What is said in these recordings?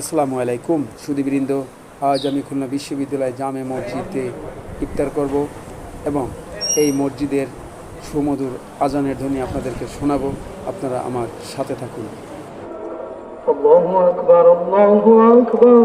আসসালামু আলাইকুম। সুদীবৃন্দ আজ আমি খুলনা বিশ্ববিদ্যালয়ে জামে মসজিদে ইফতার করব এবং এই মসজিদের সুমধুর আজানের ধ্বনি আপনাদেরকে শোনাব। আপনারা আমার সাথে থাকুন। আল্লাহু আকবার আল্লাহু আকবার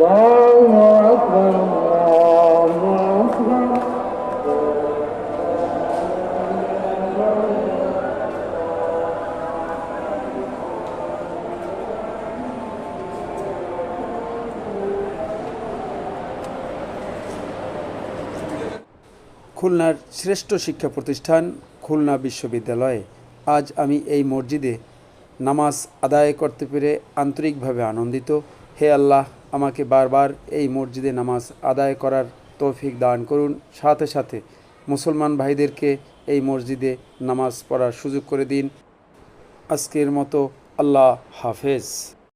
খুলনার শ্রেষ্ঠ শিক্ষা প্রতিষ্ঠান খুলনা বিশ্ববিদ্যালয়ে আজ আমি এই মসজিদে নামাজ আদায় করতে পেরে আন্তরিকভাবে আনন্দিত। হে আল্লাহ আমাকে বারবার এই মসজিদে নামাজ আদায় করার তৌফিক দান করুন। সাথে সাথে মুসলমান ভাইদেরকে এই মসজিদে নামাজ পড়ার সুযোগ করে দিন। আজকের মতো আল্লাহ হাফেজ।